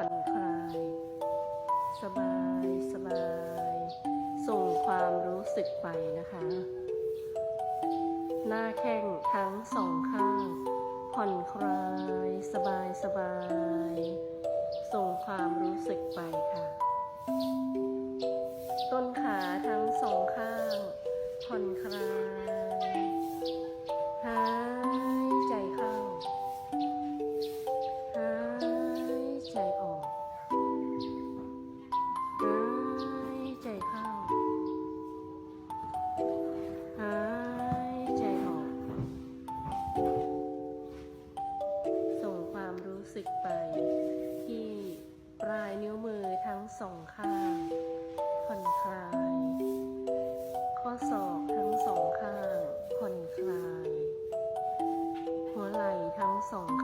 ผ่อนคลาย สบายสบาย ส่งความรู้สึกไปนะคะ หน้าแข้งทั้งสองข้าง ผ่อนคลาย สบายสบาย ส่งความรู้สึกไปค่ะ ต้นขาทั้งสองข้าง ผ่อนคลาย สึกไป ที่ปลายนิ้วมือทั้งสองข้างผ่อนคลาย ข้อศอกทั้งสองข้างผ่อนคลาย หัวไหล่ทั้งสอง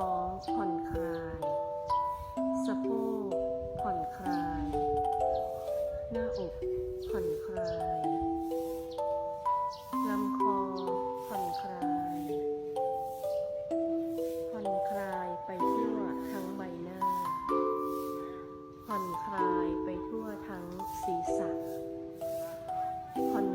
ท้องผ่อนคลาย สะโพกผ่อนคลาย หน้าอกผ่อนคลายลำคอผ่อนคลาย ผ่อนคลายไปทั่วทั้งใบหน้า ผ่อนคลายไปทั่วทั้งศีรษะผ่อน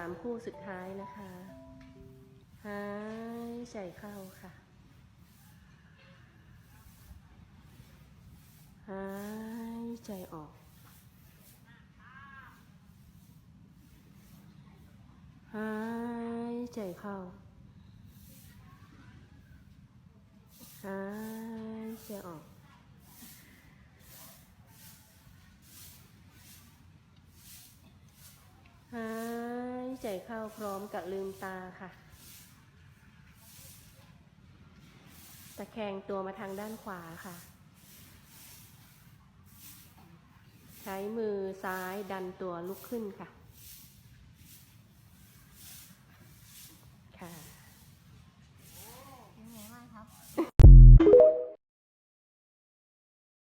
ามคู่สุดท้ายนะคะหายใจเข้าค่ะหายใจออกหายใจเข้าหายใจออก ยเข้าพร้อมกับลืมตาค่ะ ตะแคงตัวมาทางด้านขวาค่ะ ใช้มือซ้ายดันตัวลุกขึ้นค่ะ